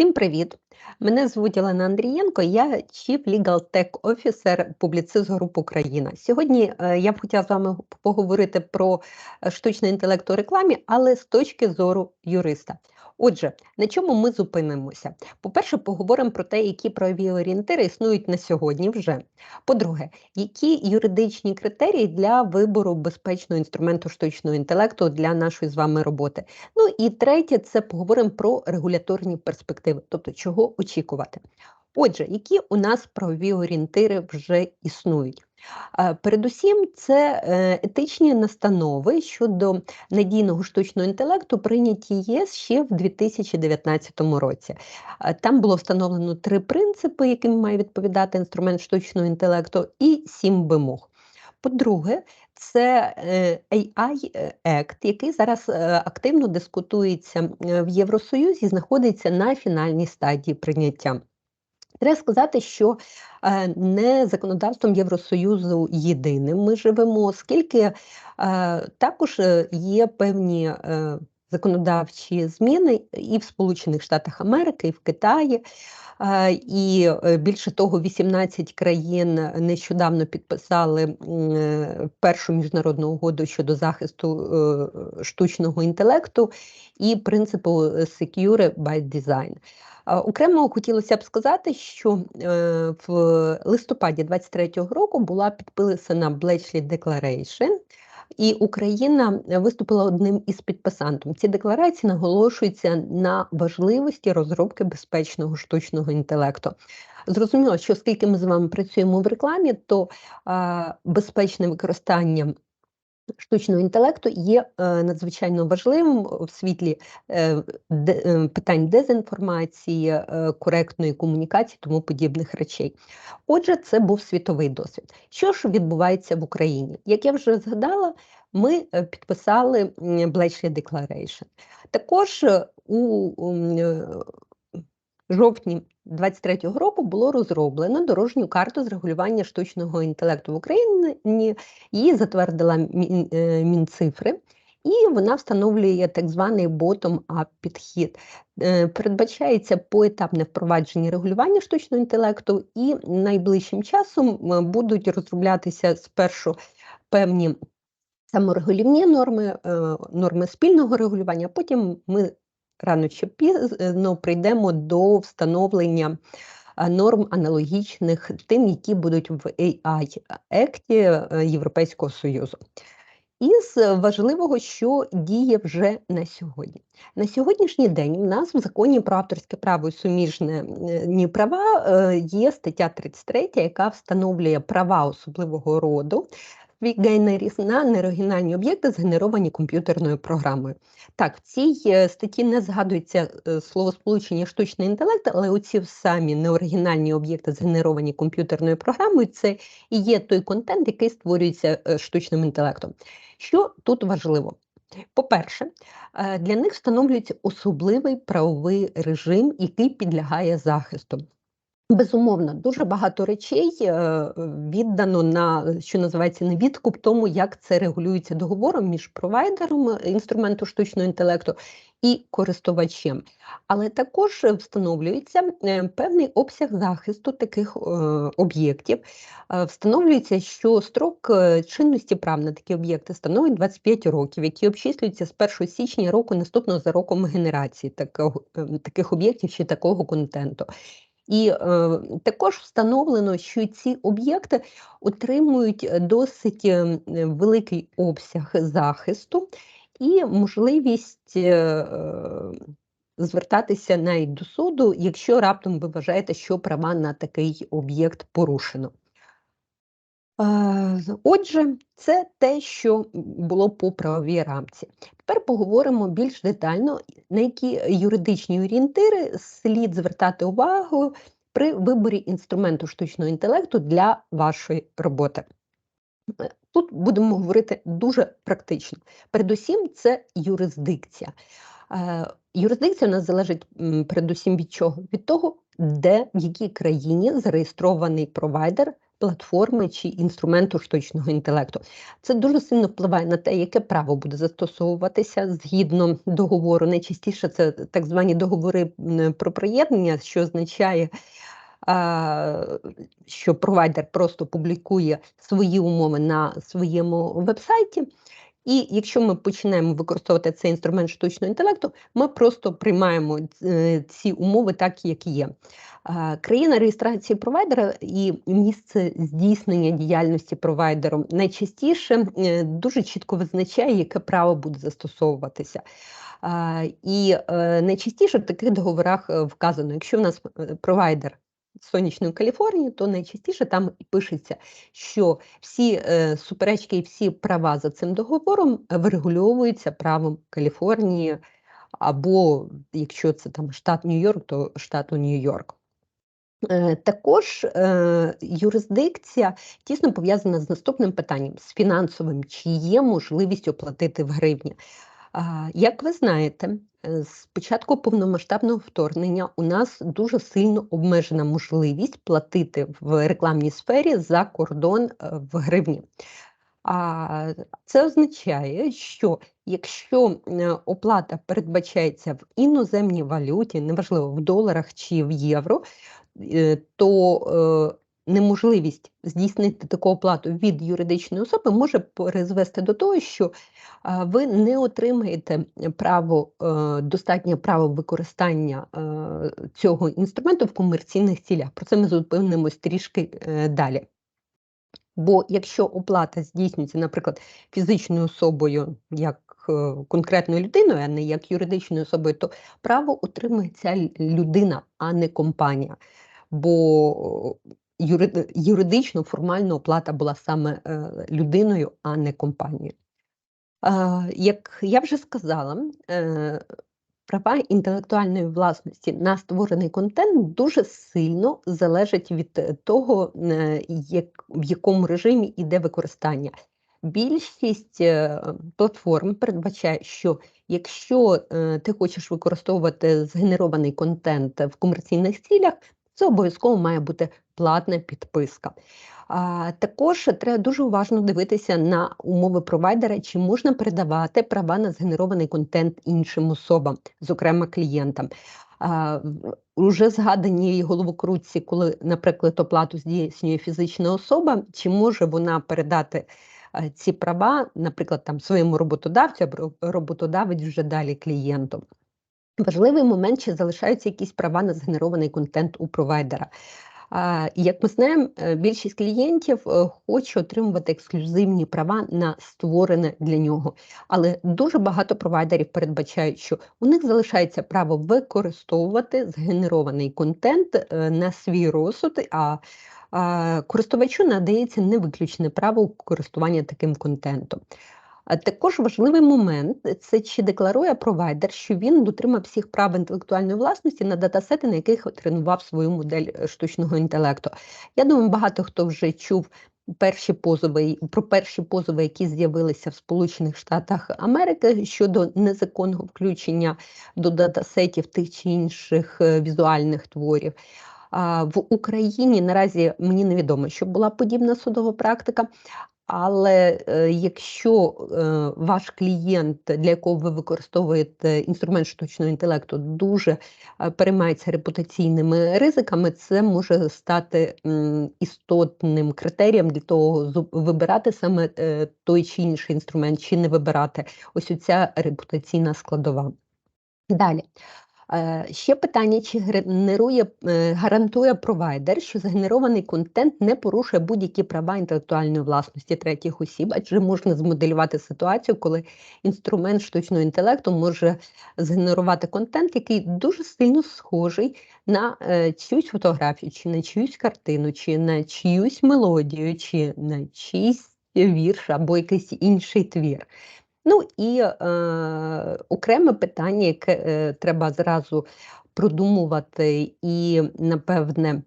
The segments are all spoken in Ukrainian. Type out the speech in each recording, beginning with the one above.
Всім привіт! Мене звуть Олена Андрієнко, я Chief Legal Tech Officer публіцист груп Україна. Сьогодні е, я б хотіла з вами поговорити про е, штучний інтелект у рекламі, але з точки зору юриста. Отже, на чому ми зупинимося? По-перше, поговоримо про те, які правові орієнтири існують на сьогодні вже. По-друге, які юридичні критерії для вибору безпечного інструменту штучного інтелекту для нашої з вами роботи. Ну і третє, це поговоримо про регуляторні перспективи, тобто чого очікувати. Отже, які у нас правові орієнтири вже існують? Передусім, це е, етичні настанови щодо надійного штучного інтелекту, прийняті ЄС ще в 2019 році. Там було встановлено три принципи, яким має відповідати інструмент штучного інтелекту, і сім вимог. По-друге, це е, AI Act, який зараз е, активно дискутується в Євросоюзі, знаходиться на фінальній стадії прийняття. Треба сказати, що е, не законодавством Євросоюзу єдиним ми живемо, оскільки е, також е, є певні законодавчі зміни і в Сполучених Штатах Америки, і в Китаї. І більше того, 18 країн нещодавно підписали першу міжнародну угоду щодо захисту штучного інтелекту і принципу Secure by Design. Окремо хотілося б сказати, що е, в листопаді 23-го року була підписана Bletchley Declaration, і Україна виступила одним із підписантів. Ці декларації наголошуються на важливості розробки безпечного штучного інтелекту. Зрозуміло, що оскільки ми з вами працюємо в рекламі, то безпечне використання штучного інтелекту є е, надзвичайно важливим в світлі е, е, питань дезінформації, коректної комунікації, тому подібних речей. Отже, це був світовий досвід. Що ж відбувається в Україні? Як я вже згадала, ми підписали Bletchley Declaration. Також у жовтні 2023 року було розроблено дорожню карту з регулювання штучного інтелекту в Україні. Її затвердила е, Мінцифри. І вона встановлює так званий bottom-up підхід. Е, передбачається поетапне впровадження регулювання штучного інтелекту, і найближчим часом будуть розроблятися спершу певні саморегулівні норми, е, норми спільного регулювання. Потім ми рано чи пізно прийдемо до встановлення норм аналогічних тим, які будуть в AI екті е, Європейського Союзу. Із важливого, що діє вже на сьогодні. На сьогоднішній день у нас в законі про авторське право і суміжні права е, є стаття 33, яка встановлює права особливого роду Гейнеріс на неоригінальні об'єкти, згенеровані комп'ютерною програмою. Так, в цій е, статті не згадується е, словосполучення штучний інтелект, але оці самі неоригінальні об'єкти, згенеровані комп'ютерною програмою, це і є той контент, який створюється е, штучним інтелектом. Що тут важливо? По-перше, для них встановлюється особливий правовий режим, який підлягає захисту. Безумовно, дуже багато речей е, віддано на що називається на відкуп тому, як це регулюється договором між провайдером інструменту штучного інтелекту і користувачем. Але також встановлюється е, певний обсяг захисту таких е, об'єктів. Встановлюється, що строк чинності прав на такі об'єкти становить 25 років, які обчислюються з 1 січня року наступного за роком генерації таких об'єктів чи такого контенту. І е, також встановлено, що ці об'єкти отримують е, досить е, великий обсяг захисту і можливість е, е, звертатися навіть до суду, якщо раптом ви вважаєте, що права на такий об'єкт порушено. Отже, це те, що було по правовій рамці. Тепер поговоримо більш детально, на які юридичні орієнтири слід звертати увагу при виборі інструменту штучного інтелекту для вашої роботи. Тут будемо говорити дуже практично. Передусім, це юрисдикція. Юрисдикція у нас залежить передусім від чого? Від того, де в якій країні зареєстрований провайдер платформи чи інструменту штучного інтелекту. Це дуже сильно впливає на те, яке право буде застосовуватися згідно договору. Найчастіше це так звані договори про приєднання, що означає. Що провайдер просто публікує свої умови на своєму вебсайті, і якщо ми починаємо використовувати цей інструмент штучного інтелекту, ми просто приймаємо е, ці умови так, як є. Країна реєстрації провайдера і місце здійснення діяльності провайдером найчастіше е, дуже чітко визначає, яке право буде застосовуватися. І е, найчастіше в таких договорах вказано, якщо в нас провайдер сонячної Каліфорнії, то найчастіше там пишеться, що всі е, суперечки і всі права за цим договором врегульовуються правом Каліфорнії, або якщо це там штат Нью-Йорк, то штату Нью-Йорк. Е, також е, юрисдикція тісно пов'язана з наступним питанням: з фінансовим, чи є можливість оплатити в гривні. Як ви знаєте, е, з початку повномасштабного вторгнення у нас дуже сильно обмежена можливість платити в рекламній сфері за кордон в гривні. А це означає, що якщо оплата передбачається в іноземній валюті, неважливо в доларах чи в євро, то неможливість здійснити таку оплату від юридичної особи може призвести до того, що ви не отримаєте право, е, достатнє право використання е, цього інструменту в комерційних цілях. Про це ми зупинимось трішки е, далі. Бо якщо оплата здійснюється, наприклад, фізичною особою як конкретною людиною, а не як юридичною особою, то право отримує ця людина, а не компанія. Бо юридично формально оплата була саме людиною, а не компанією. Як я вже сказала, е, права інтелектуальної власності на створений контент дуже сильно залежать від е, того, е, в якому режимі йде використання. Більшість платформ передбачає, що якщо ти хочеш використовувати згенерований контент в комерційних цілях, це обов'язково має бути платна підписка. Також треба дуже уважно дивитися на умови провайдера, чи можна передавати права на згенерований контент іншим особам, зокрема клієнтам. Уже згадані головокрутці, коли, наприклад, оплату здійснює фізична особа, чи може вона передати ці права, наприклад, там своєму роботодавцю, або роботодавець вже далі клієнту. Важливий момент, чи залишаються якісь права на згенерований контент у провайдера. Як ми знаємо, е, більшість клієнтів е, хоче отримувати ексклюзивні права на створене для нього. Але дуже багато провайдерів передбачають, що у них залишається право використовувати згенерований контент е, на свій розсуд. а Користувачу надається невиключне право користування таким контентом. Також важливий момент це чи декларує провайдер, що він дотримав всіх прав інтелектуальної власності на датасети, на яких тренував свою модель е, штучного інтелекту. Я думаю, багато хто вже чув перші позови про перші позови, які з'явилися в Сполучених Штатах Америки щодо незаконного включення до датасетів тих чи інших е, візуальних творів. В Україні наразі мені невідомо, що була подібна судова практика, але е, якщо е, ваш клієнт, для якого ви використовуєте інструмент штучного інтелекту, дуже е, переймається репутаційними ризиками, це може стати істотним критерієм для того, вибирати саме той чи інший інструмент, чи не вибирати ось ця репутаційна складова. Далі. Е, ще питання: чи генерує, е, гарантує провайдер, що згенерований контент не порушує будь-які права інтелектуальної власності третіх осіб, адже можна змоделювати ситуацію, коли інструмент штучного інтелекту може згенерувати контент, який дуже сильно схожий на е, чиюсь фотографію, чи на чиюсь картину, чи на чиюсь мелодію, чи на чийсь вірш або якийсь інший твір. Ну і е, окреме питання, яке е, треба зразу продумувати і, напевне,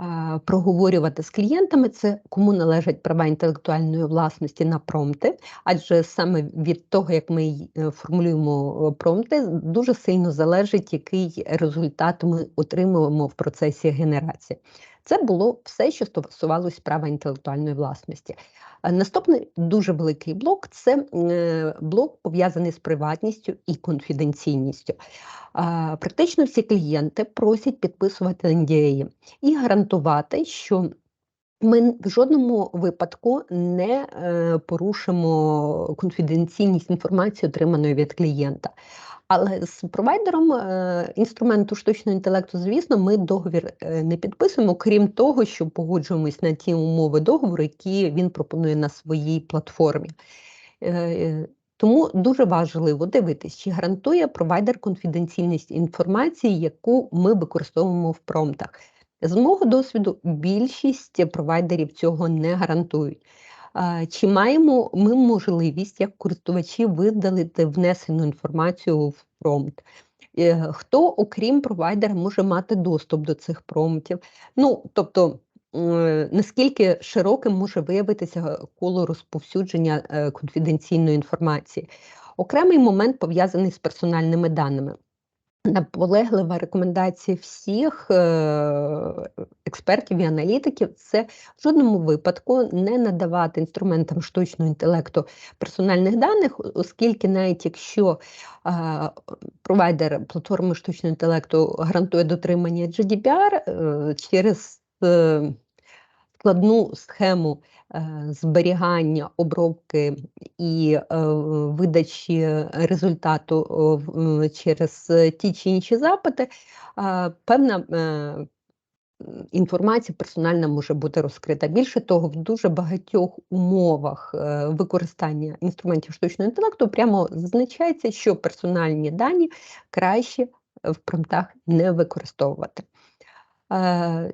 е, проговорювати з клієнтами, це кому належать права інтелектуальної власності на промти, адже саме від того, як ми е, формулюємо промти, дуже сильно залежить, який результат ми отримуємо в процесі генерації. Це було все, що стосувалось права інтелектуальної власності. Наступний дуже великий блок це блок пов'язаний з приватністю і конфіденційністю. Практично всі клієнти просять підписувати NDA і гарантувати, що ми в жодному випадку не е, порушимо конфіденційність інформації, отриманої від клієнта. Але з провайдером е, інструменту штучного інтелекту, звісно, ми договір е, не підписуємо, крім того, що погоджуємось на ті умови договору, які він пропонує на своїй платформі. Тому дуже важливо дивитись, чи гарантує провайдер конфіденційність інформації, яку ми використовуємо в промптах. З мого досвіду, більшість провайдерів цього не гарантують. Чи маємо ми можливість як користувачі видалити внесену інформацію в промпт? Е, хто, окрім провайдера, може мати доступ до цих промптів? Ну, тобто, наскільки широким може виявитися коло розповсюдження е, конфіденційної інформації? Окремий момент пов'язаний з персональними даними. Наполеглива рекомендація всіх е, експертів і аналітиків це в жодному випадку не надавати інструментам штучного інтелекту персональних даних, оскільки навіть якщо провайдер платформи штучного інтелекту гарантує дотримання GDPR е, через е, складну схему Е, зберігання, обробки і е, видачі результату через ті чи інші запити, певна е, інформація персональна може бути розкрита. Більше того, в дуже багатьох умовах використання інструментів штучного інтелекту прямо зазначається, що персональні дані краще в промптах не використовувати.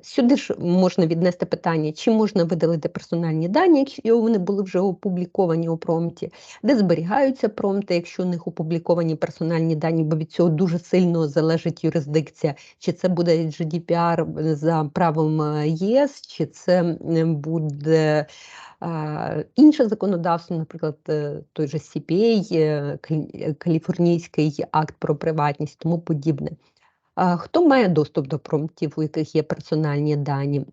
Сюди ж можна віднести питання, чи можна видалити персональні дані, якщо вони були вже опубліковані у промпті, де зберігаються промпти, якщо у них опубліковані персональні дані, бо від цього дуже сильно залежить юрисдикція, чи це буде GDPR за правом е, ЄС, чи це буде інше законодавство, наприклад, е, той же CPA, е, Каліфорнійський акт про приватність, тому подібне. Хто має доступ до промптів, у яких є персональні дані?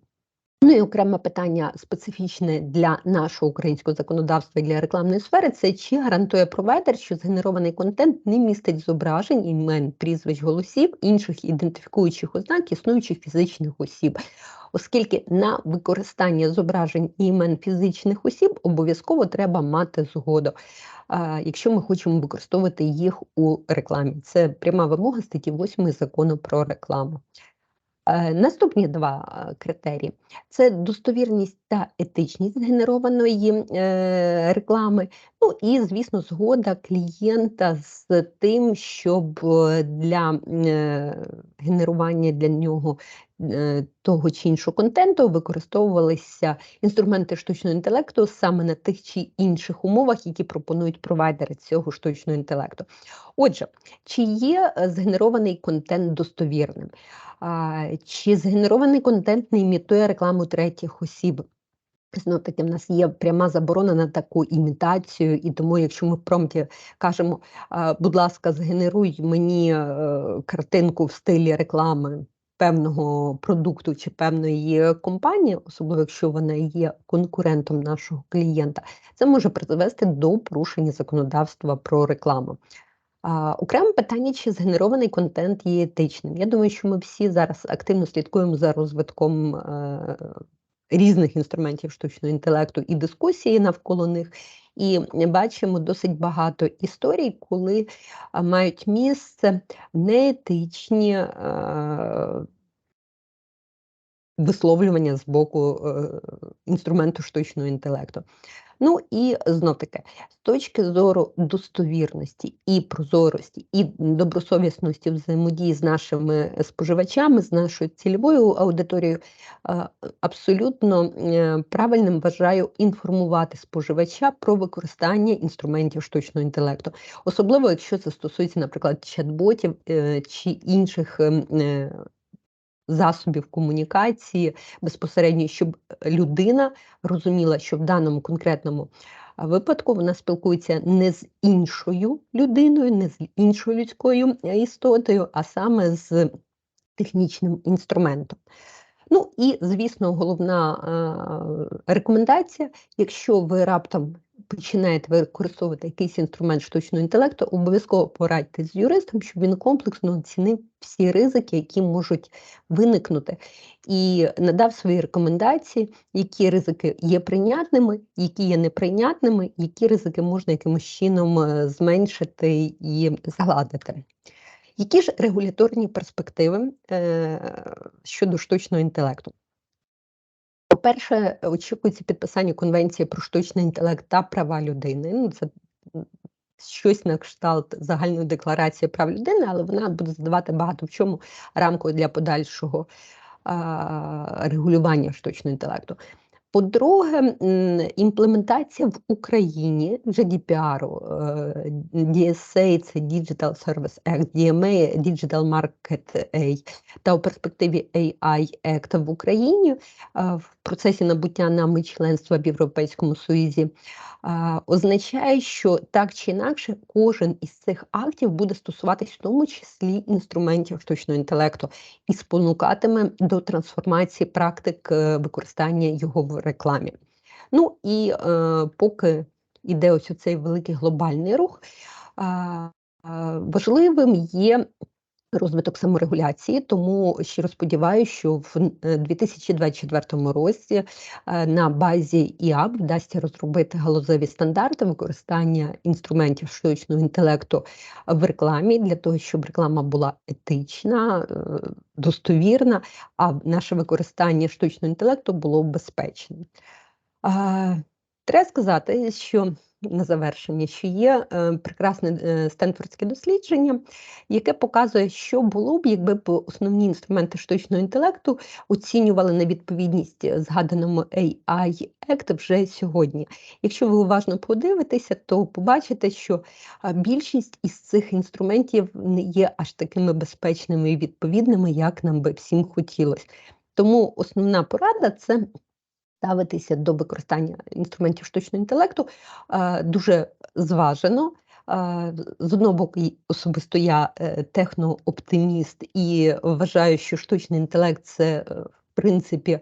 Ну і окреме питання специфічне для нашого українського законодавства і для рекламної сфери це чи гарантує провайдер, що згенерований контент не містить зображень, імен, прізвищ, голосів, інших ідентифікуючих ознак існуючих фізичних осіб, оскільки на використання зображень і імен фізичних осіб обов'язково треба мати згоду якщо ми хочемо використовувати їх у рекламі. Це пряма вимога статті 8 закону про рекламу. Е, наступні два е, критерії. Це достовірність та етичність генерованої е, реклами, ну і, звісно, згода клієнта з тим, щоб для генерування для нього того чи іншого контенту використовувалися інструменти штучного інтелекту саме на тих чи інших умовах, які пропонують провайдери цього штучного інтелекту. Отже, чи є згенерований контент достовірним? Чи згенерований контент не імітує рекламу третіх осіб? Знов таки, в нас є пряма заборона на таку імітацію, і тому, якщо ми в промпті кажемо, будь ласка, згенеруй мені е, картинку в стилі реклами певного продукту чи певної компанії, особливо якщо вона є конкурентом нашого клієнта, це може призвести до порушення законодавства про рекламу. Окреме питання, чи згенерований контент є етичним. Я думаю, що ми всі зараз активно слідкуємо за розвитком е, різних інструментів штучного інтелекту і дискусії навколо них. І бачимо досить багато історій, коли мають місце неетичні висловлювання з боку е, інструменту штучного інтелекту. Ну і знов таки, з точки зору достовірності і прозорості, і добросовісності взаємодії з нашими споживачами, з нашою цільовою аудиторією, абсолютно е, правильним вважаю інформувати споживача про використання інструментів штучного інтелекту, особливо якщо це стосується, наприклад, чат-ботів е, чи інших ем, е, засобів комунікації безпосередньо, щоб людина розуміла, що в даному конкретному випадку вона спілкується не з іншою людиною, не з іншою людською істотою, а саме з технічним інструментом. Ну і, звісно, головна е, рекомендація: якщо ви раптом починаєте використовувати якийсь інструмент штучного інтелекту, обов'язково порадьтесь з юристом, щоб він комплексно оцінив всі ризики, які можуть виникнути, і надав свої рекомендації, які ризики є прийнятними, які є неприйнятними, які ризики можна якимось чином е, зменшити і згладити. Які ж регуляторні перспективи е, щодо штучного інтелекту? По-перше, очікується підписання Конвенції про штучний інтелект та права людини. Ну, Це щось на кшталт загальної декларації прав людини, але вона буде задавати багато в чому рамку для подальшого регулювання штучного інтелекту. По-друге, імплементація в Україні GDPR, е, DSA – це Digital Service Act, DMA – Digital Market A, та у перспективі AI Act в Україні е, в процесі набуття нами членства в Європейському Союзі означає, що так чи інакше кожен із цих актів буде стосуватись в тому числі інструментів штучного інтелекту і спонукатиме до трансформації практик е, використання його в рекламі. Ну і е, поки йде ось цей великий глобальний рух, е, важливим є розвиток саморегуляції, тому щиро сподіваюся, що в 2024 е, році е, на базі ІАП вдасться розробити галузеві стандарти використання інструментів штучного інтелекту в рекламі для того, щоб реклама була етична, е, достовірна, а наше використання штучного інтелекту було безпечним. Треба сказати, що на завершення, що є е, прекрасне е, стенфордське дослідження, яке показує, що було б, якби б основні інструменти штучного інтелекту оцінювали на відповідність згаданому AI Act вже сьогодні. Якщо ви уважно подивитеся, то побачите, що більшість із цих інструментів не є аж такими безпечними і відповідними, як нам би всім хотілося. Тому основна порада це ставитися до використання інструментів штучного інтелекту дуже зважено. З одного боку, особисто я е, технооптиміст і вважаю, що штучний інтелект це е, в принципі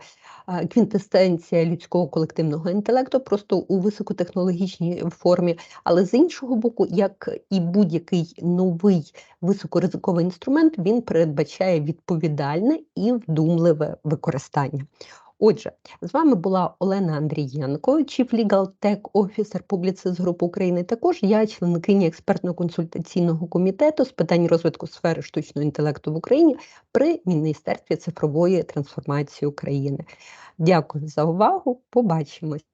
квінтесенція людського колективного інтелекту, просто у високотехнологічній формі. Але з іншого боку, як і будь-який новий високоризиковий інструмент, він передбачає відповідальне і вдумливе використання. Отже, з вами була Олена Андрієнко, Chief Legal Tech Officer публіцист групи України. Також я членкиня експертно-консультаційного комітету з питань розвитку сфери штучного інтелекту в Україні при Міністерстві цифрової трансформації України. Дякую за увагу. Побачимось.